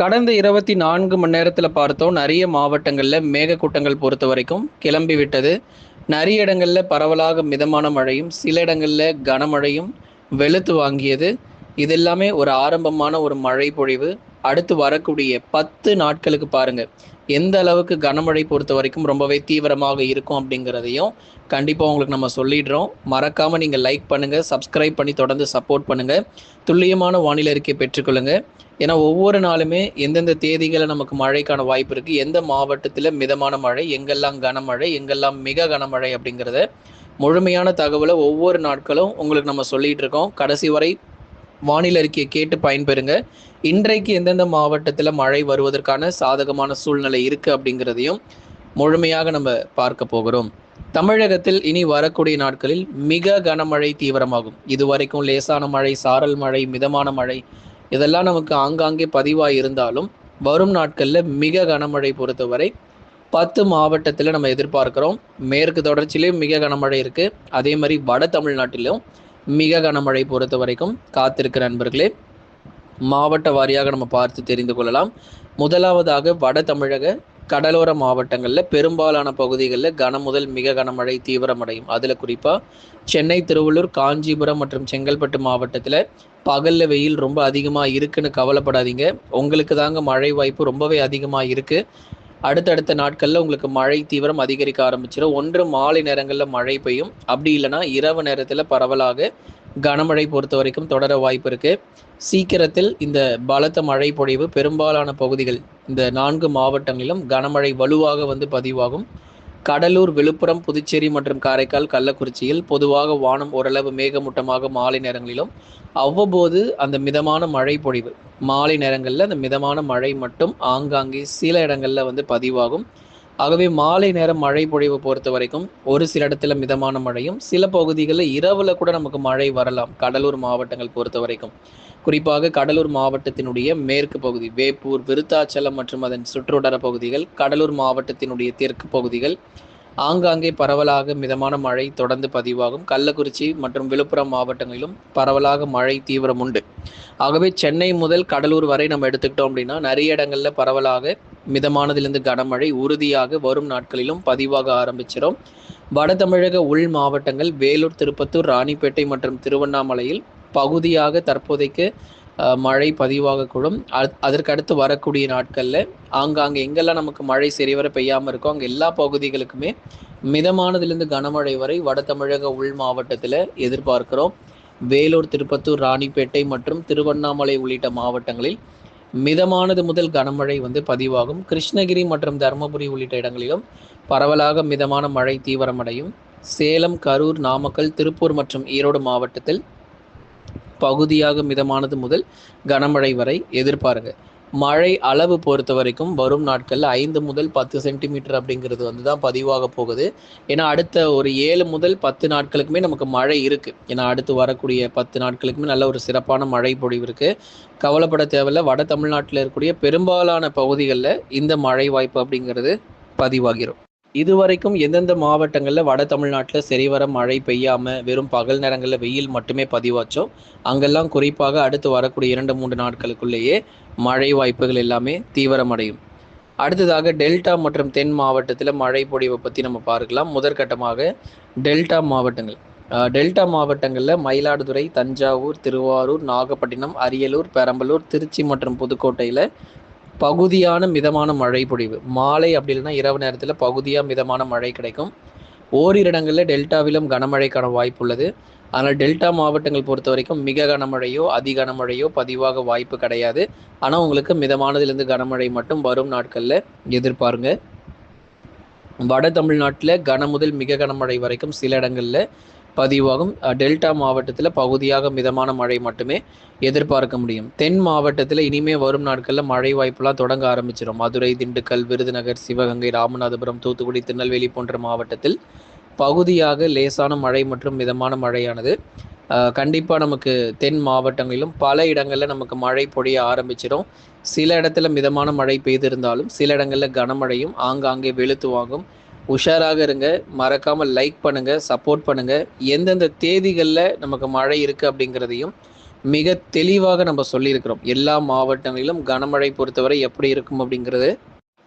கடந்த இருபத்தி நான்கு மணி நேரத்தில் பார்த்தோம் நிறைய மாவட்டங்களில் மேகக்கூட்டங்கள் பொறுத்த வரைக்கும் கிளம்பி விட்டது. நிறைய இடங்களில் பரவலாக மிதமான மழையும் சில இடங்களில் கனமழையும் வெளுத்து வாங்கியது. இது எல்லாமே ஒரு ஆரம்பமான ஒரு மழை பொழிவு. அடுத்து வரக்கூடிய பத்து நாட்களுக்கு பாருங்க எந்த அளவுக்கு கனமழை பொறுத்த வரைக்கும் ரொம்பவே தீவிரமாக இருக்கும் அப்படிங்கிறதையும் கண்டிப்பாக உங்களுக்கு நம்ம சொல்லிடுறோம். மறக்காமல் நீங்கள் லைக் பண்ணுங்கள் சப்ஸ்கிரைப் பண்ணி தொடர்ந்து சப்போர்ட் பண்ணுங்கள் துல்லியமான வானிலை அறிக்கை பெற்றுக்கொள்ளுங்கள் ஏன்னா ஒவ்வொரு நாளுமே எந்தெந்த தேதிகளை நமக்கு மழைக்கான வாய்ப்பு இருக்கு எந்த மாவட்டத்தில் மிதமான மழை எங்கெல்லாம் கனமழை எங்கெல்லாம் மிக கனமழை அப்படிங்கிறத முழுமையான தகவலை ஒவ்வொரு நாட்களும் உங்களுக்கு நம்ம சொல்லிட்டு இருக்கோம். கடைசி வரை வானிலை அறிக்கையை கேட்டு பயன்பெறுங்க. இன்றைக்கு எந்தெந்த மாவட்டத்தில் மழை வருவதற்கான சாதகமான சூழ்நிலை இருக்கு அப்படிங்கிறதையும் முழுமையாக நம்ம பார்க்க போகிறோம். தமிழகத்தில் இனி வரக்கூடிய நாட்களில் மிக கனமழை தீவிரமாகும். இதுவரைக்கும் லேசான மழை சாரல் மழை மிதமான மழை இதெல்லாம் நமக்கு ஆங்காங்கே பதிவாக இருந்தாலும் வரும் நாட்களில் மிக கனமழை பொறுத்தவரை பத்து மாவட்டத்தில் நம்ம எதிர்பார்க்குறோம். மேற்கு தொடர்ச்சியிலையும் மிக கனமழை இருக்குது அதே மாதிரி வட தமிழ்நாட்டிலும் மிக கனமழை பொறுத்த வரைக்கும் காத்திருக்கிற நண்பர்களே மாவட்ட வாரியாக நம்ம பார்த்து தெரிந்து கொள்ளலாம். முதலாவதாக வட தமிழக கடலோர மாவட்டங்களில் பெரும்பாலான பகுதிகளில் கன முதல் மிக கனமழை தீவிரமடையும். அதில் குறிப்பாக சென்னை திருவள்ளூர் காஞ்சிபுரம் மற்றும் செங்கல்பட்டு மாவட்டத்தில் பகலில் வெயில் ரொம்ப அதிகமாக இருக்குன்னு கவலைப்படாதீங்க. உங்களுக்கு தாங்க மழை வாய்ப்பு ரொம்பவே அதிகமாக இருக்குது அடுத்தடுத்த நாட்களில் உங்களுக்கு மழை தீவிரம் அதிகரிக்க ஆரம்பிச்சிடும் ஒன்று மாலை நேரங்களில் மழை பெய்யும். அப்படி இல்லைன்னா இரவு நேரத்தில் பரவலாக கனமழை பொறுத்த வரைக்கும் தொடர வாய்ப்பு இருக்கு. சீக்கிரத்தில் இந்த பலத்த மழை பொழிவு பெரும்பாலான பகுதிகள் இந்த நான்கு மாவட்டங்களிலும் கனமழை வலுவாக வந்து பதிவாகும். கடலூர் விழுப்புரம் புதுச்சேரி மற்றும் காரைக்கால் கள்ளக்குறிச்சியில் பொதுவாக வானம் ஓரளவு மேகமூட்டமாக மாலை நேரங்களிலும் அவ்வப்போது அந்த மிதமான மழை பொழிவு. மாலை நேரங்களில் அந்த மிதமான மழை மட்டும் ஆங்காங்கே சில இடங்களில் வந்து பதிவாகும். ஆகவே மாலை நேரம் மழை பொழிவு பொறுத்த வரைக்கும் ஒரு சில இடத்துல மிதமான மழையும் சில பகுதிகளில் இரவுல கூட நமக்கு மழை வரலாம் கடலூர் மாவட்டங்கள் பொறுத்த வரைக்கும். குறிப்பாக கடலூர் மாவட்டத்தினுடைய மேற்கு பகுதி வேப்பூர் விருத்தாச்சலம் மற்றும் அதன் சுற்றுவட்டார பகுதிகள் கடலூர் மாவட்டத்தினுடைய தெற்கு பகுதிகள் ஆங்காங்கே பரவலாக மிதமான மழை தொடர்ந்து பதிவாகும். கள்ளக்குறிச்சி மற்றும் விழுப்புரம் மாவட்டங்களிலும் பரவலாக மழை தீவிரம் உண்டு ஆகவே சென்னை முதல் கடலூர் வரை நம்ம எடுத்துக்கிட்டோம் அப்படின்னா நிறைய இடங்களில் பரவலாக மிதமானதிலிருந்து கனமழை உறுதியாக வரும் நாட்களிலும் பதிவாக ஆரம்பிச்சிடும் வட தமிழக உள் மாவட்டங்கள் வேலூர் திருப்பத்தூர் ராணிப்பேட்டை மற்றும் திருவண்ணாமலையில் பகுதியாக தற்போதைக்கு மழை பதிவாகக்கூடும். அதற்கடுத்து வரக்கூடிய நாட்களில் ஆங்காங்கே எங்கெல்லாம் நமக்கு மழை சரிவர பெய்யாமல் இருக்கோ அங்கே எல்லா பகுதிகளுக்குமே மிதமானதுலேருந்து கனமழை வரை வட தமிழக உள் மாவட்டத்தில் எதிர்பார்க்கிறோம். வேலூர் திருப்பத்தூர் ராணிப்பேட்டை மற்றும் திருவண்ணாமலை உள்ளிட்ட மாவட்டங்களில் மிதமானது முதல் கனமழை வந்து பதிவாகும். கிருஷ்ணகிரி மற்றும் தருமபுரி உள்ளிட்ட இடங்களிலும் பரவலாக மிதமான மழை தீவிரமடையும். சேலம் கரூர் நாமக்கல் திருப்பூர் மற்றும் ஈரோடு மாவட்டத்தில் பகுதியாக மிதமானது முதல் கனமழை வரை எதிர்பாருங்க. மழை அளவு பொறுத்த வரைக்கும் வரும் நாட்களில் ஐந்து முதல் பத்து சென்டிமீட்டர் அப்படிங்கிறது வந்து தான் பதிவாக போகுது. ஏன்னா அடுத்த ஒரு ஏழு முதல் பத்து நாட்களுக்குமே நமக்கு மழை இருக்குது ஏன்னா அடுத்து வரக்கூடிய பத்து நாட்களுக்குமே நல்ல ஒரு சிறப்பான மழை பொழிவு இருக்குது கவலைப்பட தேவையில்ல. வட தமிழ்நாட்டில் இருக்கக்கூடிய பெரும்பாலான பகுதிகளில் இந்த மழை வாய்ப்பு அப்படிங்கிறது பதிவாகிரும். இதுவரைக்கும் எந்தெந்த மாவட்டங்களில் வட தமிழ்நாட்டில் சரிவர மழை பெய்யாமல் வெறும் பகல் நேரங்களில் வெயில் மட்டுமே பதிவாச்சோ அங்கெல்லாம் குறிப்பாக அடுத்து வரக்கூடிய இரண்டு மூன்று நாட்களுக்குள்ளேயே மழை வாய்ப்புகள் எல்லாமே தீவிரமடையும். அடுத்ததாக டெல்டா மற்றும் தென் மாவட்டத்தில் மழை பொழிவை பற்றி நம்ம பார்க்கலாம். முதற்கட்டமாக டெல்டா மாவட்டங்கள். டெல்டா மாவட்டங்களில் மயிலாடுதுறை தஞ்சாவூர் திருவாரூர் நாகப்பட்டினம் அரியலூர் பெரம்பலூர் திருச்சி மற்றும் புதுக்கோட்டையில் பகுதியான மிதமான மழை பொழிவு. மாலை அப்படி இல்லைன்னா இரவு நேரத்தில் பகுதியாக மிதமான மழை கிடைக்கும். ஓரிரு இடங்களில் டெல்டாவிலும் கனமழைக்கான வாய்ப்பு உள்ளது. ஆனால் டெல்டா மாவட்டங்கள் பொறுத்த வரைக்கும் மிக கனமழையோ அதி கனமழையோ பதிவாக வாய்ப்பு கிடையாது. ஆனால் உங்களுக்கு மிதமானதிலிருந்து கனமழை மட்டும் வரும் நாட்களில் எதிர்பாருங்க. வட தமிழ்நாட்டில் கன முதல் மிக கனமழை வரைக்கும் சில இடங்களில் பதிவாகும். டெல்டா மாவட்டத்தில் பகுதியாக மிதமான மழை மட்டுமே எதிர்பார்க்க முடியும். தென் மாவட்டத்தில் இனிமே வரும் நாட்களில் மழை வாய்ப்புலாம் தொடங்க ஆரம்பிச்சிடும் மதுரை திண்டுக்கல் விருதுநகர் சிவகங்கை ராமநாதபுரம் தூத்துக்குடி திருநெல்வேலி போன்ற மாவட்டத்தில் பகுதியாக லேசான மழை மற்றும் மிதமான மழையானது. கண்டிப்பாக நமக்கு தென் மாவட்டங்களிலும் பல இடங்களில் நமக்கு மழை பொழிய ஆரம்பிச்சிடும் சில இடத்துல மிதமான மழை பெய்திருந்தாலும் சில இடங்களில் கனமழையும் ஆங்காங்கே வெளுத்து வாங்கும். உஷாராக இருங்க மறக்காமல் லைக் பண்ணுங்கள் சப்போர்ட் பண்ணுங்கள் எந்தெந்த தேதிகளில் நமக்கு மழை இருக்குது அப்படிங்கிறதையும் மிக தெளிவாக நம்ம சொல்லியிருக்கிறோம். எல்லா மாவட்டங்களிலும் கனமழை பொறுத்தவரை எப்படி இருக்கும் அப்படிங்கிறது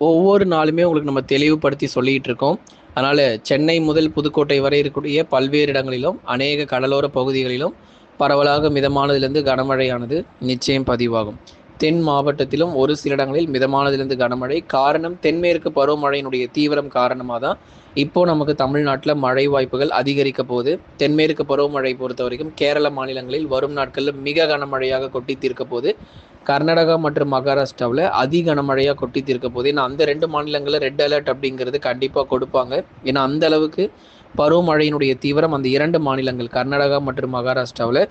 ஒவ்வொரு நாளுமே உங்களுக்கு நம்ம தெளிவுபடுத்தி சொல்லிகிட்டு இருக்கோம் அதனால் சென்னை முதல் புதுக்கோட்டை வரை இருக்கக்கூடிய பல்வேறு இடங்களிலும் அநேக கடலோர பகுதிகளிலும் பரவலாக மிதமானதிலிருந்து கனமழையானது நிச்சயம் பதிவாகும். தென் மாவட்டத்திலும் ஒரு சில இடங்களில் மிதமானதிலிருந்து கனமழை. காரணம் தென்மேற்கு பருவமழையினுடைய தீவிரம் காரணமாக தான் இப்போ நமக்கு தமிழ்நாட்டில் மழை வாய்ப்புகள் அதிகரிக்க போகுது. தென்மேற்கு பருவமழை பொறுத்த வரைக்கும் கேரள மாநிலங்களில் வரும் நாட்களில் மிக கனமழையாக கொட்டி தீர்க்க போது கர்நாடகா மற்றும் மகாராஷ்டிராவில் அதி கனமழையாக கொட்டி தீர்க்க போது ஏன்னா அந்த ரெண்டு மாநிலங்களில் ரெட் அலர்ட் அப்படிங்கிறது கண்டிப்பாக கொடுப்பாங்க. ஏன்னா அந்த அளவுக்கு பருவமழையினுடைய தீவிரம் அந்த இரண்டு மாநிலங்கள் கர்நாடகா மற்றும் மகாராஷ்டிராவில்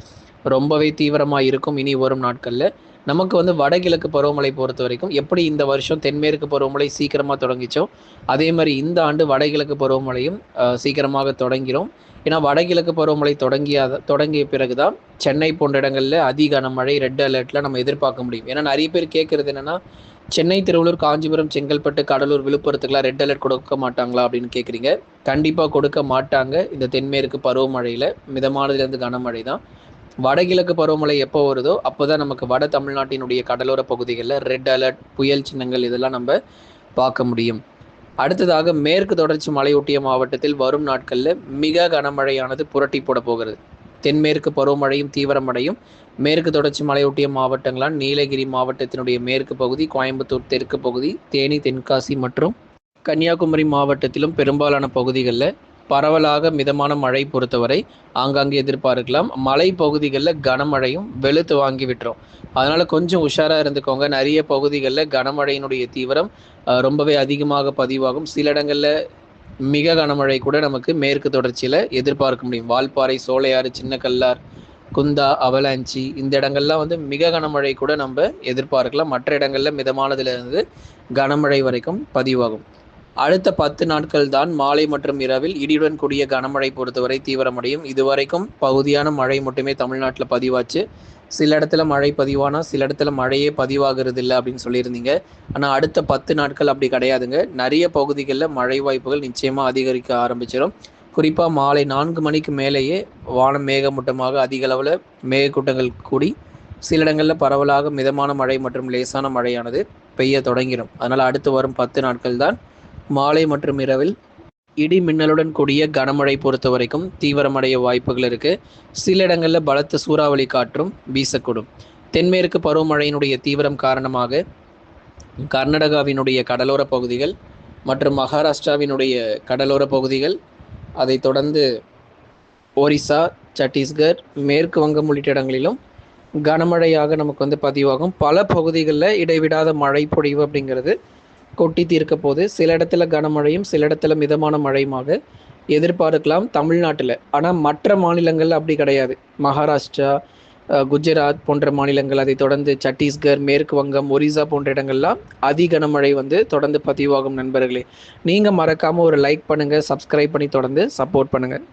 ரொம்பவே தீவிரமாக இருக்கும் இனி வரும் நாட்களில். நமக்கு வந்து வடகிழக்கு பருவமழை பொறுத்த வரைக்கும் எப்படி இந்த வருஷம் தென்மேற்கு பருவமழை சீக்கிரமாக தொடங்கிச்சோ அதே மாதிரி இந்த ஆண்டு வடகிழக்கு பருவமழையும் சீக்கிரமாக தொடங்கிடும் ஏன்னா வடகிழக்கு பருவமழை தொடங்கியாத தொடங்கிய பிறகு தான் சென்னை போன்ற இடங்களில் அதிக கனமழை ரெட் அலர்ட்டில் நம்ம எதிர்பார்க்க முடியும். ஏன்னா நிறைய பேர் கேட்குறது என்னென்னா சென்னை திருவள்ளூர் காஞ்சிபுரம் செங்கல்பட்டு கடலூர் விழுப்புரத்துக்குலாம் ரெட் அலர்ட் கொடுக்க மாட்டாங்களா? அப்படின்னு கேட்குறீங்க. கண்டிப்பாக கொடுக்க மாட்டாங்க இந்த தென்மேற்கு பருவமழையில். மிதமானதுலேருந்து கனமழை தான் வடகிழக்கு பருவமழை எப்போ வருதோ அப்போ தான் நமக்கு வட தமிழ்நாட்டினுடைய கடலோர பகுதிகளில் ரெட் அலர்ட் புயல் சின்னங்கள் இதெல்லாம் நம்ம பார்க்க முடியும். அடுத்ததாக மேற்கு தொடர்ச்சி மலையொட்டிய மாவட்டத்தில் வரும் நாட்களில் மிக கனமழையானது புரட்டி போட போகிறது. தென்மேற்கு பருவமழையும் தீவிரமடையும். மேற்கு தொடர்ச்சி மலையொட்டிய மாவட்டங்களான நீலகிரி மாவட்டத்தினுடைய மேற்கு பகுதி கோயம்புத்தூர் தெற்கு பகுதி தேனி தென்காசி மற்றும் கன்னியாகுமரி மாவட்டத்திலும் பெரும்பாலான பகுதிகளில் பரவலாக மிதமான மழை பொறுத்தவரை ஆங்காங்கே எதிர்பார்க்கலாம். மலை பகுதிகளில் கனமழையும் வெளுத்து வாங்கி விட்டுரும். அதனால் கொஞ்சம் உஷாராக இருந்துக்கோங்க. நிறைய பகுதிகளில் கனமழையினுடைய தீவிரம் ரொம்பவே அதிகமாக பதிவாகும். சில இடங்களில் மிக கனமழை கூட நமக்கு மேற்கு தொடர்ச்சியில் எதிர்பார்க்க முடியும். வால்பாறை சோலையாறு சின்ன கல்லார் குந்தா அவலாஞ்சி இந்த இடங்கள்லாம் வந்து மிக கனமழை கூட நம்ம எதிர்பார்க்கலாம். மற்ற இடங்களில் மிதமானதுலேருந்து கனமழை வரைக்கும் பதிவாகும். அடுத்த பத்து நாட்கள் தான் மாலை மற்றும் இரவில் இடியுடன் கூடிய கனமழை பொறுத்தவரை தீவிரமடையும். இதுவரைக்கும் பகுதியான மழை மட்டுமே தமிழ்நாட்டில் பதிவாச்சு. சில இடத்துல மழை பதிவானா சில இடத்துல மழையே பதிவாகிறது இல்லை அப்படின்னு சொல்லியிருந்தீங்க. ஆனால் அடுத்த பத்து நாட்கள் அப்படி கிடையாதுங்க. நிறைய பகுதிகளில் மழை வாய்ப்புகள் நிச்சயமாக அதிகரிக்க ஆரம்பிச்சிடும் குறிப்பாக மாலை நான்கு மணிக்கு மேலேயே வானம் மேகமூட்டமாக அதிக அளவில் மேகக்கூட்டங்கள் கூடி சில இடங்களில் பரவலாக மிதமான மழை மற்றும் லேசான மழையானது பெய்ய தொடங்கிடும் அதனால் அடுத்து வரும் பத்து நாட்கள் தான் மாலை மற்றும் இரவில் இடி மின்னலுடன் கூடிய கனமழை பொறுத்த வரைக்கும் தீவிரமடைய வாய்ப்புகள் இருக்குது சில இடங்களில் பலத்த சூறாவளி காற்றும் வீசக்கூடும். தென்மேற்கு பருவமழையினுடைய தீவிரம் காரணமாக கர்நாடகாவினுடைய கடலோர பகுதிகள் மற்றும் மகாராஷ்டிராவினுடைய கடலோர பகுதிகள் அதை தொடர்ந்து ஒரிசா சத்தீஸ்கர் மேற்கு வங்கம் உள்ளிட்ட இடங்களிலும் கனமழையாக நமக்கு வந்து பதிவாகும். பல பகுதிகளில் இடைவிடாத மழை பொழிவு அப்படிங்கிறது கொட்டி தீர்க்க போது சில இடத்துல கனமழையும் சில இடத்துல மிதமான மழையுமாக எதிர்பார்க்கலாம் தமிழ்நாட்டில். ஆனால் மற்ற மாநிலங்கள் அப்படி கிடையாது. மகாராஷ்டிரா குஜராத் போன்ற மாநிலங்கள் அதை தொடர்ந்து சத்தீஸ்கர் மேற்கு வங்கம் ஒரிசா போன்ற இடங்கள்லாம் அதி கனமழை வந்து தொடர்ந்து பதிவாகும் நண்பர்களே. நீங்கள் மறக்காமல் ஒரு லைக் பண்ணுங்கள் சப்ஸ்கிரைப் பண்ணி தொடர்ந்து சப்போர்ட் பண்ணுங்கள்